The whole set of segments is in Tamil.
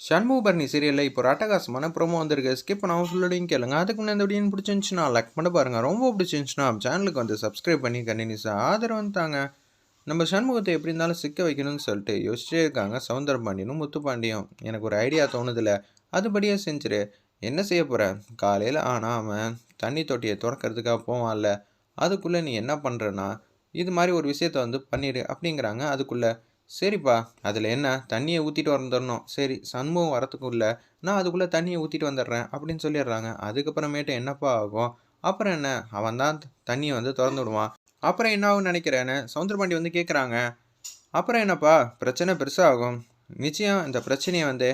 சண்முகபரணி சீரியலில் இப்போ ஒரு ப்ரோமோ வந்திருக்கு. ஸ்கிப் பண்ணாமல் ஃபுல்லோடையும் கேளுங்க. அதுக்கு முன்னாடி இந்த வீடியோ பிடிச்சிருந்துச்சுன்னா லைக் பண்ண பாருங்கள் ரொம்ப பிடிச்சிருந்துச்சுன்னா சேனலுக்கு வந்து சப்ஸ்கிரைப் பண்ணி கண்டினியூஸாக ஆதரவு வந்தாங்க நம்ம சண்முகத்தை எப்படி இருந்தாலும் சிக்க வைக்கணும்னு சொல்லிட்டு யோசிச்சே இருக்காங்க சவுந்தரபாண்டியனும் முத்துப்பாண்டியும். எனக்கு ஒரு ஐடியா தோணுதில்ல. அதுபடியே செஞ்சிரு. என்ன செய்ய போகிற காலையில் ஆனால் அவன் தண்ணி தொட்டியை திறக்கிறதுக்காக போவான்ல. அதுக்குள்ளே நீ என்ன பண்ணுறனா இது மாதிரி ஒரு விஷயத்த வந்து பண்ணிடு அப்படிங்கிறாங்க. அதுக்குள்ளே சரிப்பா அதில் என்ன? தண்ணியை ஊற்றிட்டு வந்துடணும் சரி சண்முகம் வரத்துக்குள்ள நான் அதுக்குள்ளே தண்ணியை ஊற்றிட்டு வந்துடுறேன் அப்படின்னு சொல்லிடுறாங்க. அதுக்கப்புறமேட்டு என்னப்பா ஆகும்? அப்புறம் என்ன? அவன் தான் தண்ணியை வந்து திறந்து விடுவான். அப்புறம் என்ன நினைக்கிறேன்னு சவுந்தரபாண்டி வந்து கேட்குறாங்க அப்புறம் என்னப்பா? பிரச்சனை பெருசாகும். நிச்சயம் இந்த பிரச்சனையை வந்து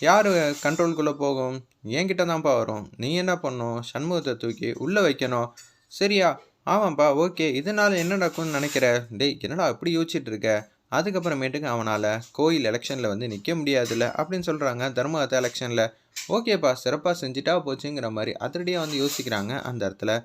யார் கண்ட்ரோலுக்குள்ளே போகும்? என்கிட்ட தான்ப்பா வரும். நீ என்ன பண்ணும்? சண்முகத்தை தூக்கி உள்ளே வைக்கணும். சரியா? ஆமாம்ப்பா ஓகே. இதனால் என்ன நடக்கும்னு நினைக்கிற? டேய் என்னடா அப்படி யோசிச்சுட்டு இருக்க? அதுக்கப்புறமேட்டுக்கு அவனால் கோயில் எலெக்ஷனில் வந்து நிற்க முடியாதுல்ல அப்படின்னு சொல்கிறாங்க தர்மகத்த எலெக்ஷனில் ஓகேப்பா சிறப்பாக செஞ்சுட்டா போச்சுங்கிற மாதிரி அதிரடியாக வந்து யோசிக்கிறாங்க அந்த இடத்துல.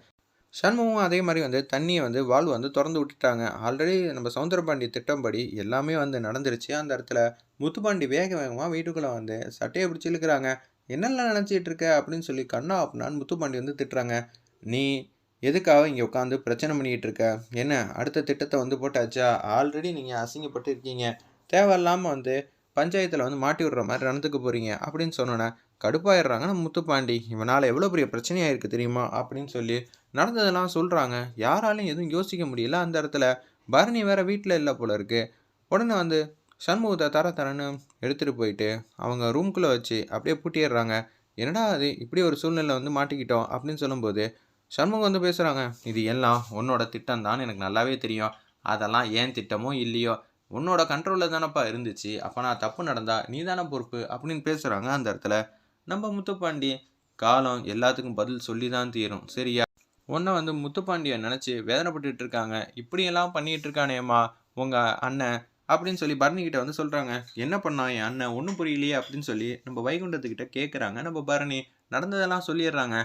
சண்முகம் அதே மாதிரி வந்து தண்ணியை வந்து வால்வு வந்து திறந்து விட்டுட்டாங்க. ஆல்ரெடி நம்ம சவுந்தரபாண்டி திட்டம்படி எல்லாமே வந்து நடந்துருச்சு. அந்த இடத்துல முத்துப்பாண்டி வேக வேகமாக வீட்டுக்குள்ளே வந்து சட்டையை பிடிச்சி இழுக்கிறாங்க. என்னெல்லாம் நினச்சிட்டு இருக்க? அப்படின்னு சொல்லி கண்ணா அப்படின்னான்னு முத்துப்பாண்டி வந்து திட்டுறாங்க. நீ எதுக்காக இங்கே உட்காந்து பிரச்சனை பண்ணிக்கிட்டு இருக்க? என்ன அடுத்த திட்டத்தை வந்து போட்டாச்சா? ஆல்ரெடி நீங்கள் அசிங்கப்பட்டு இருக்கீங்க தேவையில்லாமல் வந்து பஞ்சாயத்தில் வந்து மாட்டி விடுற மாதிரி நடந்துக்க போகிறீங்க அப்படின்னு சொன்னோன்னே கடுப்பாயிடுறாங்க நம்ம முத்துப்பாண்டி. இவனால் எவ்வளோ பெரிய பிரச்சனையாக இருக்குது தெரியுமா? அப்படின்னு சொல்லி நடந்ததெல்லாம் சொல்கிறாங்க யாராலையும் எதுவும் யோசிக்க முடியல அந்த இடத்துல. பரணி வேறு வீட்டில் இல்லை போல இருக்குது உடனே வந்து சண்முகத்தை தர தரன்னு எடுத்துகிட்டு போயிட்டு அவங்க ரூம்குள்ளே வச்சு அப்படியே பூட்டிடுறாங்க. என்னடா அது? இப்படி ஒரு சூழ்நிலை வந்து மாட்டிக்கிட்டோம். அப்படின்னு சொல்லும்போது சண்முகம் வந்து பேசுகிறாங்க இது எல்லாம் உன்னோட திட்டம் தான் எனக்கு நல்லாவே தெரியும். அதெல்லாம் ஏன் திட்டமோ இல்லையோ உன்னோட கண்ட்ரோலில் தானப்பா இருந்துச்சு. அப்போ நான் தப்பு நடந்தா நீ தானே பொறுப்பு? அப்படின்னு பேசுகிறாங்க அந்த இடத்துல. நம்ம முத்துப்பாண்டி காலம் எல்லாத்துக்கும் பதில் சொல்லி தான் தீரும். சரியா? உன்னை வந்து முத்துப்பாண்டியை நினச்சி வேதனைப்பட்டுட்டு இருக்காங்க. இப்படியெல்லாம் பண்ணிகிட்டு இருக்கானேம்மா உங்கள் அண்ணன் அப்படின்னு சொல்லி பரணிக்கிட்ட வந்து சொல்கிறாங்க என்ன பண்ணான் என் அண்ணன்? ஒன்றும் புரியலையே? அப்படின்னு சொல்லி நம்ம வைகுண்டத்துக்கிட்ட கேட்குறாங்க நம்ம பரணி நடந்ததெல்லாம் சொல்லிடுறாங்க.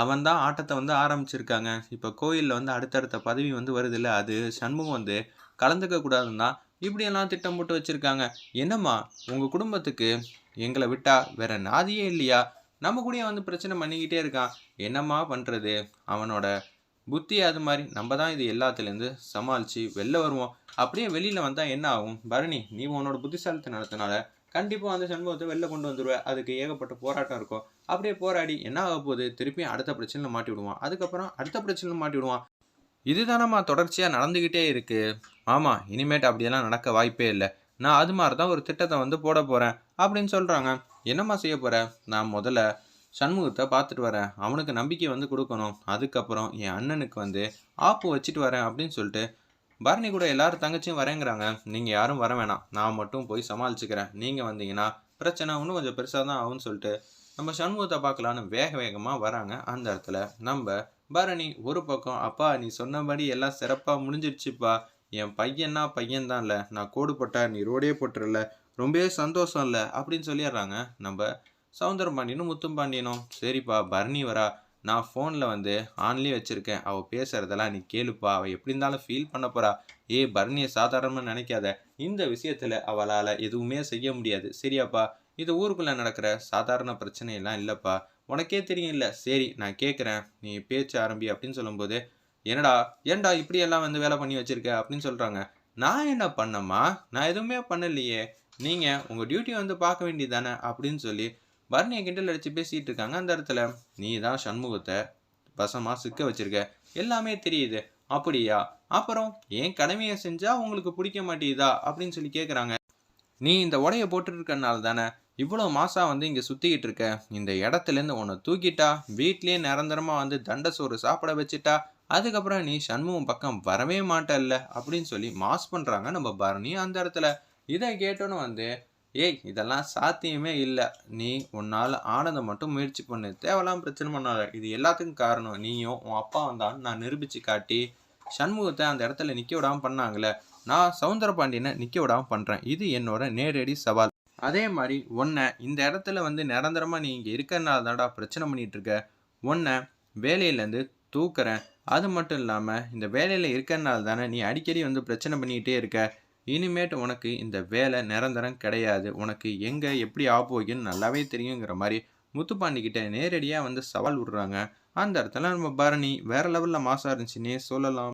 அவன் தான் ஆட்டத்தை வந்து ஆரம்பிச்சிருக்காங்க. இப்போ கோயிலில் வந்து அடுத்தடுத்த பதவி வந்து வருது இல்லை அது சண்முகம் வந்து கலந்துக்க கூடாதுன்னு தான் இப்படியெல்லாம் திட்டம் போட்டு வச்சுருக்காங்க. என்னம்மா உங்கள் குடும்பத்துக்கு எங்களை விட்டால் வேற நாதியே இல்லையா? நம்ம கூடயே வந்து பிரச்சனை பண்ணிக்கிட்டே இருக்கான். என்னம்மா பண்ணுறது அவனோட புத்தி அது மாதிரி. நம்ம தான் இது எல்லாத்துலேருந்து சமாளித்து வெளில வருவோம். அப்படியே வெளியில் வந்தால் என்ன ஆகும்? பரணி நீ உன்னோட புத்திசாலித்தனத்தினால கண்டிப்பாக வந்து சண்முகத்தை வெளில கொண்டு வந்துடுவேன் அதுக்கு ஏகப்பட்ட போராட்டம் இருக்கும். அப்படியே போராடி என்ன ஆக போகுது? திருப்பியும் அடுத்த பிரச்சனையில் மாட்டி விடுவான். அதுக்கப்புறம் அடுத்த பிரச்சனையில் மாட்டி விடுவான். இதுதானம்மா தொடர்ச்சியாக நடந்துக்கிட்டே இருக்குது ஆமாம் இனிமேட்டு அப்படியெல்லாம் நடக்க வாய்ப்பே இல்லை. நான் அது மாதிரி தான் ஒரு திட்டத்தை வந்து போட போகிறேன் அப்படின்னு சொல்கிறாங்க என்னம்மா செய்ய போகிறேன் நான் முதல்ல சண்முகத்தை பார்த்துட்டு வரேன். அவனுக்கு நம்பிக்கை வந்து கொடுக்கணும். அதுக்கப்புறம் என் அண்ணனுக்கு வந்து ஆப்பு வச்சுட்டு வரேன் அப்படின்னு சொல்லிட்டு பரணி கூட எல்லாரும் தங்கச்சியும் வரேங்கிறாங்க. நீங்கள் யாரும் வர வேணாம். நான் மட்டும் போய் சமாளிச்சுக்கிறேன். நீங்கள் வந்தீங்கன்னா பிரச்சனை இன்னும் கொஞ்சம் பெருசாக தான் ஆகும்னு சொல்லிட்டு நம்ம சண்முகத்தை பார்க்கலான்னு வேக வேகமாக வராங்க. அந்த இடத்துல நம்ம பரணி ஒரு பக்கம் அப்பா நீ சொன்னபடி எல்லாம் சிறப்பாக முடிஞ்சிடுச்சுப்பா என் பையன்னா பையன் தான் இல்லை. நான் கோடு போட்டா நீ ரோடே போட்டுறல ரொம்பவே சந்தோஷம் இல்லை. அப்படின்னு சொல்லிடுறாங்க. நம்ம சவுந்தரம் பாண்டியனும் முத்தும் பாண்டியனும் சரிப்பா பரணி வரா. நான் ஃபோனில் வந்து ஆன்லேயே வச்சுருக்கேன். அவள் பேசுகிறதெல்லாம் நீ கேளுப்பா. அவள் எப்படி இருந்தாலும் ஃபீல் பண்ண போகிறா ஏ பரணியை சாதாரணமாக நினைக்காத. இந்த விஷயத்தில் அவளால் எதுவுமே செய்ய முடியாது. சரியாப்பா. இது ஊருக்குள்ளே நடக்கிற சாதாரண பிரச்சனையெல்லாம் இல்லைப்பா. உனக்கே தெரியும் இல்லை. சரி நான் கேட்குறேன் நீ பேச்சு ஆரம்பி அப்படின்னு சொல்லும்போது என்னடா ஏன்டா இப்படியெல்லாம் வந்து வேலை பண்ணி வச்சிருக்க? அப்படின்னு சொல்கிறாங்க நான் என்ன பண்ணம்மா? நான் எதுவுமே பண்ணலையே. நீங்கள் உங்கள் டியூட்டி வந்து பார்க்க வேண்டியது தானே? அப்படின்னு சொல்லி பரணியை கிண்டல் அடித்து பேசிகிட்டு இருக்காங்க. அந்த இடத்துல நீ தான் சண்முகத்தை வசமாக சிக்க வச்சிருக்க. எல்லாமே தெரியுது. அப்படியா? அப்புறம் ஏன் கடமையை செஞ்சால் உங்களுக்கு பிடிக்க மாட்டேங்குதா அப்படின்னு சொல்லி கேட்குறாங்க நீ இந்த உடையை போட்டுருக்கனால தானே இவ்வளோ மாதம் வந்து இங்கே சுற்றிக்கிட்டு இருக்க? இந்த இடத்துலேருந்து உன்னை தூக்கிட்டா வீட்லேயே நிரந்தரமாக வந்து தண்டை சோறு சாப்பிட வச்சுட்டா அதுக்கப்புறம் நீ சண்முகம் பக்கம் வரவே மாட்டல்ல? அப்படின்னு சொல்லி மாஸ் பண்ணுறாங்க நம்ம பரணி அந்த இடத்துல. இதை கேட்டோன்னு வந்து ஏய் இதெல்லாம் சாத்தியமே இல்லை. நீ உன்னால் ஆனதை மட்டும் முயற்சி பண்ணு. தேவையில்லாம் பிரச்சனை பண்ணாத. இது எல்லாத்துக்கும் காரணம். நீயும் உன் அப்பா வந்தான்னு நான் நிரூபித்து காட்டி சண்முகத்தை அந்த இடத்துல நிற்க விடாமல் பண்ணாங்களே. நான் சவுந்தர பாண்டியனை நிற்க விடாமல் பண்ணுறேன் இது என்னோட நேரடி சவால். அதே மாதிரி ஒன்றை இந்த இடத்துல வந்து நிரந்தரமாக நீ இங்கே இருக்கிறனால தான்டா பிரச்சனை பண்ணிகிட்டு இருக்க. உன்னை வேலையிலேருந்து தூக்குறேன். அது மட்டும் இல்லாமல் இந்த வேலையில் இருக்கிறனால தானே நீ அடிக்கடி வந்து பிரச்சனை பண்ணிக்கிட்டே இருக்க. இனிமேட் உனக்கு இந்த வேலை நிரந்தரம் கிடையாது. உனக்கு எங்கே எப்படி ஆப்பு நல்லாவே தெரியுங்கிற மாதிரி முத்துப்பாண்டிக்கிட்ட நேரடியாக வந்து சவால் விடுறாங்க. அந்த இடத்துல நம்ம பரணி வேறு லெவலில் மாசாக இருந்துச்சுன்னே சொல்லலாம்.